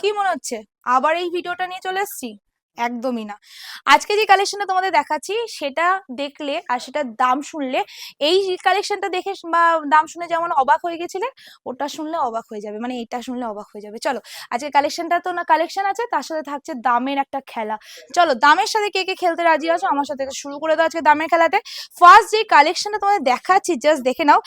কি মনে হচ্ছে? আবার এই ভিডিওটা নিয়ে চলে এসেছি একদমই না। আজকে যে কালেকশনটা তোমাদের দেখাচ্ছি, সেটা দেখলে আর সেটার দাম শুনলে, এই কালেকশনটা দেখে বা দাম শুনে যেমন অবাক হয়ে গেছিলে, ওটা শুনলে অবাক হয়ে যাবে মানে এটা শুনলে অবাক হয়ে যাবে। চলো আজকে কালেকশনটা তো না কালেকশন আছে, তার সাথে থাকছে দামের একটা খেলা। চলো, দামের সাথে কে কে খেলতে রাজি আছো? আমার সাথে শুরু করে দাও আজকে দামের খেলাতে। ফার্স্ট যে কালেকশনটা তোমাদের দেখাচ্ছি জাস্ট দেখে নাও।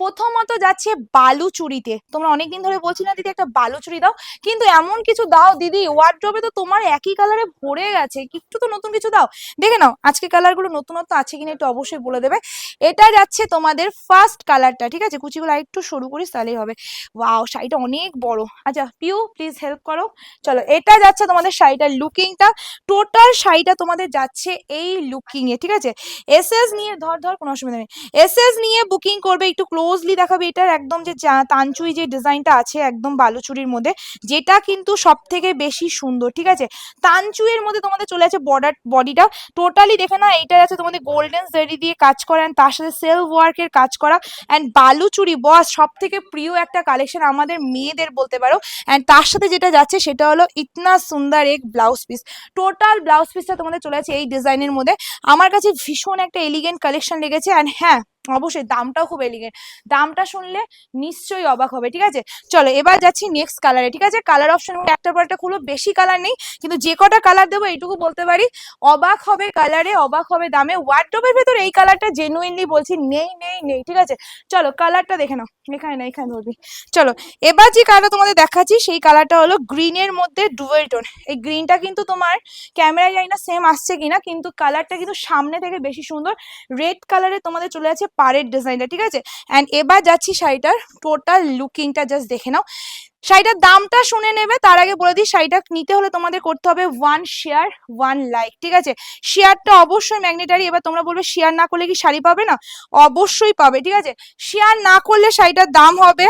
প্রথমত যাচ্ছে বালু চুরিতে। তোমরা অনেকদিন ধরে বলছি না, দিদি, একটা বালু চুরি দাও। কিন্তু এমন কিছু দাও, দিদি ওয়ার্ড্রবে তো তোমার একই কালারে ভরে গেছে। একটু তো নতুন কিছু দাও। দেখে নাও, আজকে কালারগুলো নতুনত্ব আছে কিনা একটু অবশ্যই বলে দেবে। এটা যাচ্ছে তোমাদের ফার্স্ট কালারটা ঠিক আছে? কুচিগুলো একটু সরু করিস, তাহলেই হবে। ওয়াও শাড়িটা অনেক বড়। আচ্ছা পিউ প্লিজ হেল্প করো। চলো, এটা যাচ্ছে তোমাদের শাড়িটার লুকিংটা টোটাল শাড়িটা তোমাদের যাচ্ছে এই লুকিং এ ঠিক আছে? এস এস নিয়ে, ধর ধর, কোনো অসুবিধা নেই। এস এস নিয়ে বুকিং করবে, একটু ক্লোজলি দেখাবে এটার একদম যে তানচুই যে ডিজাইনটা আছে একদম বালুচুরির মধ্যে, যেটা কিন্তু সব থেকে বেশি সুন্দর, ঠিক আছে? তানচুয়ের মধ্যে তোমাদের চলে আছে বর্ডার বডিটা টোটালি দেখে না এইটা আছে তোমাদের গোল্ডেন জেরি দিয়ে কাজ করা and তার সাথে সেলফ ওয়ার্কের কাজ করা। অ্যান্ড বালুচুরি বস সব থেকে প্রিয় একটা কালেকশন আমাদের মেয়েদের বলতে পারো। অ্যান্ড তার সাথে যেটা যাচ্ছে সেটা হলো ইতনা সুন্দর এক ব্লাউজ পিস টোটাল ব্লাউজ পিসটা তোমাদের চলে আছে এই ডিজাইনের মধ্যে। আমার কাছে ভীষণ একটা এলিগেন্ট কালেকশন লেগেছে অ্যান্ড হ্যাঁ অবশ্যই দামটাও খুব এলিগেন্ট দামটা শুনলে নিশ্চয়ই অবাক হবে, ঠিক আছে? চলো, এবার যাচ্ছি নেক্সট কালারে ঠিক আছে? কালার অপশন একটা পর একটা খুলো বেশি কালার নেই, কিন্তু যে কটা কালার দেবো এইটুকু বলতে পারি। অবাক হবে কালারে অবাক হবে দামে। ওয়ার্ড্রোবের ভেতর এই কালারটা জেনুইনলি বলছি, নেই নেই নেই, ঠিক আছে? চলো কালারটা দেখে নাও, এখানে না, এখানে ধরবি চলো, এবার যে কালারটা তোমাদের দেখাচ্ছি, সেই কালারটা হলো গ্রিনের মধ্যে ডুয়েল টোন এই গ্রিনটা কিন্তু তোমার ক্যামেরায় জানি না সেম আসছে কিনা, কিন্তু কালারটা কিন্তু সামনে থেকে বেশি সুন্দর। রেড কালারে তোমাদের চলে আছে পাড়ের ডিজাইনটা ঠিক আছে? অ্যান্ড এবার যাচ্ছি শাড়িটার টোটাল লুকিংটা জাস্ট দেখে নাও। শাড়িটার দামটা শুনে নেবে, তার আগে বলে দিই, শাড়িটা নিতে হলে তোমাদের করতে হবে ওয়ান শেয়ার ওয়ান লাইক ঠিক আছে? শেয়ারটা অবশ্যই ম্যাগনেটারি এবার তোমরা বলবে শেয়ার না করলে কি শাড়ি পাবে না? অবশ্যই পাবে, ঠিক আছে? শেয়ার না করলে শাড়িটার দাম হবে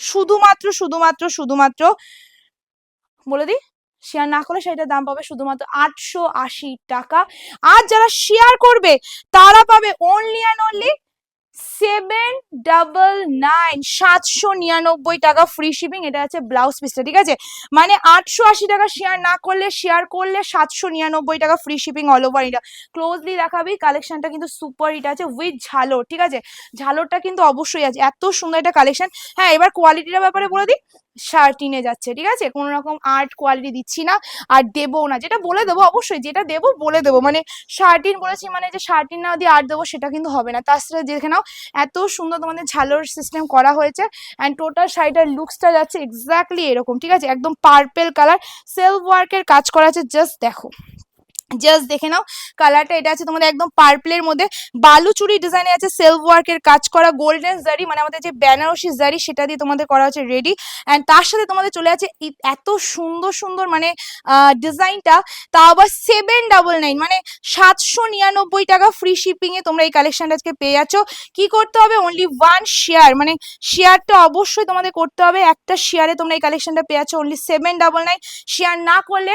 শুধুমাত্র শুধুমাত্র শুধুমাত্র বলে দিই শেয়ার না করলে শাড়িটার দাম পাবে শুধুমাত্র আটশো আশি টাকা। আর যারা শেয়ার করবে, তারা পাবে only and only seven double nine সাতশো নিরানব্বই টাকা ফ্রি শিপিং এটা আছে ব্লাউজ পিসটা ঠিক আছে? মানে আটশো আশি টাকা শেয়ার না করলে শেয়ার করলে সাতশো নিরানব্বই টাকা free shipping all over India closely দেখাবি কালেকশনটা কিন্তু সুপার হিট আছে উইথ ঝালর, ঠিক আছে? ঝালরটা কিন্তু অবশ্যই আছে, এত সুন্দর একটা কালেকশন হ্যাঁ এবার কোয়ালিটির ব্যাপারে বলে দিই। শার্টিনে যাচ্ছে, ঠিক আছে? কোনো রকম আর্ট কোয়ালিটি দিচ্ছি না আর দেবো না। যেটা বলে দেবো, অবশ্যই যেটা দেবো বলে দেবো। মানে শার্টিন বলেছি মানে যে শার্টিন না দিয়ে আর্ট দেবো সেটা কিন্তু হবে না। তার সাথে দেখে নাও, এত সুন্দর তোমাদের ঝালোর সিস্টেম করা হয়েছে অ্যান্ড টোটাল শাড়িটার লুকসটা যাচ্ছে এক্স্যাক্টলি এরকম, ঠিক আছে? একদম পার্পেল কালার সেলফ ওয়ার্কের কাজ করা আছে জাস্ট দেখো। জাস্ট দেখে নাও কালারটা এটা আছে তোমাদের একদম পার্পলের মধ্যে। বালুচুরি ডিজাইনে আছে সেলফ ওয়ার্কের কাজ করা গোল্ডেন জারি মানে আমাদের যে বেনারসি জারি সেটা দিয়ে তোমাদের করা হচ্ছে রেডি অ্যান্ড তার সাথে তোমাদের চলে আছে এত সুন্দর সুন্দর মানে ডিজাইনটা তা আবার সেভেন ডাবল নাইন মানে সাতশো নিরানব্বই টাকা ফ্রি শিপিংয়ে তোমরা এই কালেকশনটা আজকে পেয়ে যাচ্ছ। কি করতে হবে? অনলি ওয়ান শেয়ার মানে শেয়ারটা অবশ্যই তোমাদের করতে হবে। একটা শেয়ারে তোমরা এই কালেকশনটা পেয়ে যাচ্ছ only seven double nine share না করলে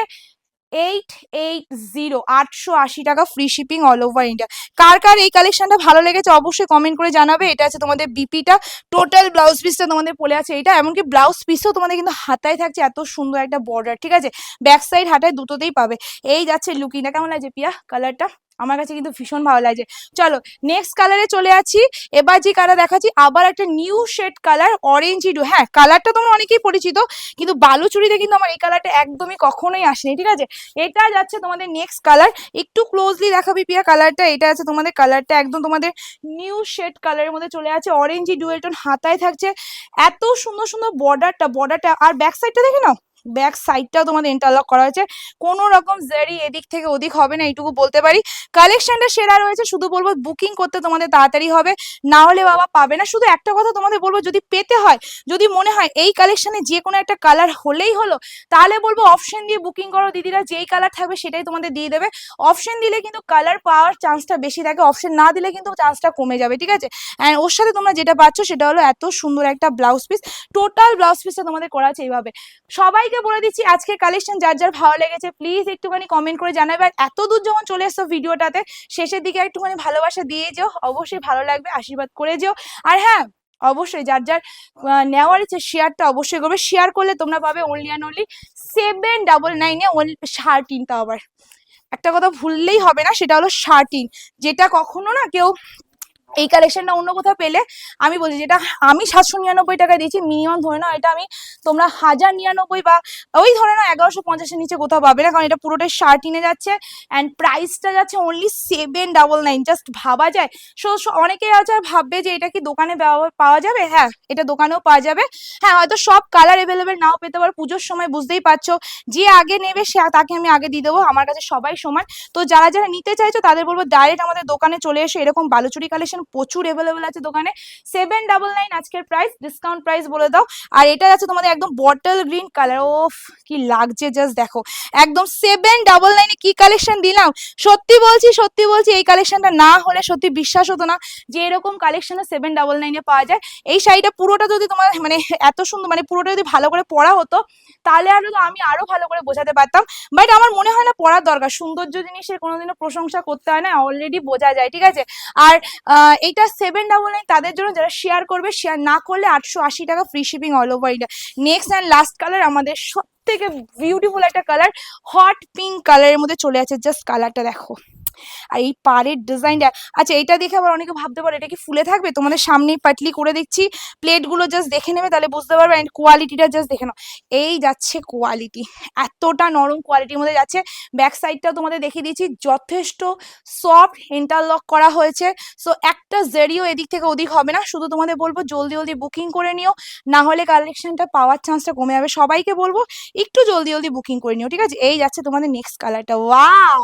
এইট এইট জিরো আটশো আশি টাকা free shipping all over India কার কার এই কালেকশনটা ভালো লেগেছে অবশ্যই কমেন্ট করে জানাবে। এটা আছে তোমাদের বিপিটা টোটাল ব্লাউজ পিসটা তোমাদের পড়ে আছে এটা, এমনকি ব্লাউজ পিসও তোমাদের কিন্তু হাতায় থাকছে, এত সুন্দর একটা বর্ডার ঠিক আছে? ব্যাক সাইড হাতায় দুটোতেই পাবে। এই যাচ্ছে লুকিংটা কেমন লাগছে পিয়া? কালারটা আমার কাছে কিন্তু ভীষণ ভালো লাগছে। চলো নেক্সট কালারে চলে আছি। এবার যে কালার দেখাচ্ছি, আবার একটা নিউ শেড কালার অরেঞ্জ ইডু হ্যাঁ কালারটা তোমরা অনেকেই পরিচিত, কিন্তু বালুচুরিতে কিন্তু আমার এই কালারটা একদমই কখনোই আসেনি, ঠিক আছে? এটা যাচ্ছে তোমাদের নেক্সট কালার একটু ক্লোজলি দেখাবি পিয়া কালারটা এটা আছে তোমাদের কালারটা একদম তোমাদের নিউ শেড কালারের মধ্যে চলে আছে। অরেঞ্জি ডুয়েলটন হাতায় থাকছে। এত সুন্দর সুন্দর বর্ডারটা বর্ডারটা আর ব্যাক সাইডটা দেখে নাও। ব্যাক সাইডটাও তোমাদের ইন্টারলক করা হয়েছে। কোনো রকম জারি এদিক থেকে ওদিক হবে না, এইটুকু বলতে পারি। কালেকশনটা সেরা রয়েছে, শুধু বলব বুকিং করতে তোমাদের তাড়াতাড়ি হবে। না হলে বাবা পাবে না। শুধু একটা কথা তোমাদের বলব, যদি পেতে হয়, যদি মনে হয় এই কালেকশনে যে কোনো একটা কালার হলেই হলো, তাহলে বলব অপশন দিয়ে বুকিং করো। দিদিরা যেই কালার থাকবে সেটাই তোমাদের দিয়ে দেবে। অপশন দিলে কিন্তু কালার পাওয়ার চান্সটা বেশি থাকে। অপশন না দিলে কিন্তু চান্সটা কমে যাবে, ঠিক আছে? অ্যান্ড ওর সাথে তোমরা যেটা পাচ্ছ, সেটা হলো এত সুন্দর একটা ব্লাউজ পিস টোটাল ব্লাউজ পিসটা তোমাদের করা আছে এইভাবে। সবাইকে বলে দিচ্ছি, আজকে কালেকশন যার যার ভালো লেগেছে প্লিজ একটুখানি কমেন্ট করে জানাবে। আর এত দূর যখন চলে এসছো ভিডিওটাতে, শেষের দিকে একটুখানি ভালোবাসা দিয়ে যেও, অবশ্যই ভালো লাগবে, আশীর্বাদ করে যেও। আর হ্যাঁ অবশ্যই যার যার নেওয়ার ইচ্ছে শেয়ারটা অবশ্যই করবে। শেয়ার করলে তোমরা পাবে only and only seven double নাইনে শার্টিনটা আবার। একটা কথা ভুললেই হবে না, সেটা হলো শার্টিন যেটা কখনো না কেউ এই কালেকশনটা অন্য কোথাও পেলে আমি বলছি যেটা আমি সাতশো নিরানব্বই টাকা দিয়েছি মিনিমাম ধরে নাও এটা আমি তোমরা হাজার নিরানব্বই বা ওই ধরে নাও এগারোশো পঞ্চাশের নিচে কোথাও পাবে না, কারণ এটা পুরোটাই শার্ট শার্টিনে যাচ্ছে অ্যান্ড প্রাইসটা যাচ্ছে only seven double nine just ভাবা যায়। সো অনেকেই আছে ভাববে যে এটা কি দোকানে পাওয়া যাবে? হ্যাঁ এটা দোকানেও পাওয়া যাবে। হ্যাঁ হয়তো সব কালার অ্যাভেলেবেল নাও পেতে পারো, পুজোর সময় বুঝতেই পারছ। যে আগে নেবে সে তাকে আমি আগে দিয়ে দেবো, আমার কাছে সবাই সমান। তো যারা যারা নিতে চাইছো তাদের বলব ডাইরেক্ট আমাদের দোকানে চলে এসে, এরকম বালুচুরি কালেকশন প্রচুর অ্যাভেলেবেল আছে দোকানে। সেভেন ডাবল নাইন আজকের প্রাইস ডিসকাউন্ট প্রাইস বলে দাও। আর এটা আছে তোমাদের একদম বটল গ্রিন কালার ও কি লাগছে জাস্ট দেখো। একদম সেভেন ডাবল নাইনে কি কালেকশন দিলাম? সত্যি বলছি সত্যি বলছি, এই কালেকশনটা না হলে সত্যি বিশ্বাস হতো না যে এরকম কালেকশনে সেভেন ডাবল নাইনে পাওয়া যায়। এই শাড়িটা পুরোটা যদি তোমার মানে এত সুন্দর মানে পুরোটা যদি ভালো করে পড়া হতো, তাহলে আরও আমি আরও ভালো করে বোঝাতে পারতাম। বাট আমার মনে হয় না পড়ার দরকার। সৌন্দর্য জিনিসের কোনোদিনও প্রশংসা করতে হয় না অলরেডি বোঝা যায়, ঠিক আছে? আর এইটা সেভেন ডাবল নাইন তাদের জন্য যারা শেয়ার করবে শেয়ার না করলে আটশো আশি টাকা free shipping all over India next and last colour আমাদের সব থেকে বিউটিফুল একটা কালার হট পিঙ্ক কালারের মধ্যে চলে আছে। জাস্ট কালারটা দেখো। আর এই পাড়ের ডিজাইনটা আচ্ছা এটা দেখে আবার অনেকে ভাবতে পারে, এটা কি ফুলে থাকবে? তোমাদের সামনেই পাটলি করে দেখছি। প্লেটগুলো জাস্ট দেখে নেবে, তাহলে বুঝতে পারবে অ্যান্ড কোয়ালিটিটা জাস্ট দেখে নাও। এই যাচ্ছে কোয়ালিটি এতটা নরম কোয়ালিটির মধ্যে যাচ্ছে। ব্যাক সাইডটাও তোমাদের দেখিয়ে দিয়েছি যথেষ্ট সফট ইন্টারলক করা হয়েছে। সো একটা জেরিও এদিক থেকে ওদিক হবে না, শুধু তোমাদের বলব জলদি জলদি বুকিং করে নিও। না হলে কালেকশনটা পাওয়ার চান্সটা কমে যাবে। সবাইকে বলব, একটু জলদি জলদি বুকিং করে নিও, ঠিক আছে? এই যাচ্ছে তোমাদের নেক্সট কালারটা ওয়াও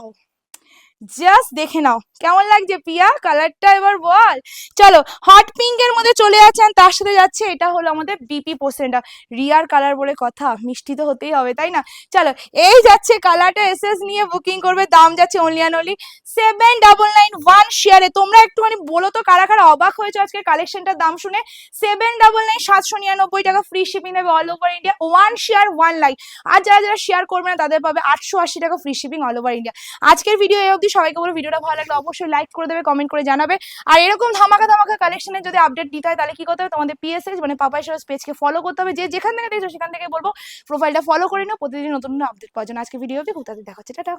জাস্ট দেখে নাও। কেমন লাগছে পিয়া কালারটা এবার বল। চলো হট পিঙ্কের মধ্যে চলে যাচ্ছেন তার সাথে যাচ্ছে এটা হলো আমাদের বিপি পোর্সেন্টটা রিয়ার কালার বলে কথা, মিষ্টি তো হতেই হবে, তাই না? চলো, এই যাচ্ছে কালারটা এসএস নিয়ে বুকিং করবে, দাম যাচ্ছে only and only seven double nine one শেয়ারে তোমরা একটুখানি বলো তো, কারা কারা অবাক হয়েছে আজকে কালেকশনটার দাম শুনে? সেভেন ডাবল নাইন সাতশো নিরানব্বই টাকা ফ্রি শিপিং নেবে all over India one share one like আর যারা যারা শেয়ার করবে না, তাদের পাবে আটশো আশি টাকা free shipping all over India আজকের ভিডিও এই অবধি সবাইকে বলো ভিডিওটা ভালো লাগলে অবশ্যই লাইক করে দেবে কমেন্ট করে জানাবে। আর এরকম ধামাকা ধামাকা কালেকশনের যদি আপডেট দিতে হয়, তাহলে কি করতে হবে? তোমাদের পিএসএস মানে পাপাই সরস পেজকে ফলো করতে হবে। যে যেখান থেকে দেখছ, সেখান থেকে বলব প্রোফাইলটা ফলো করে নিও। প্রতিদিন নতুন নতুন আপডেট পাওয়ার জন্য আজকে ভিডিও দেখো তাদের দেখা হচ্ছে টাটা।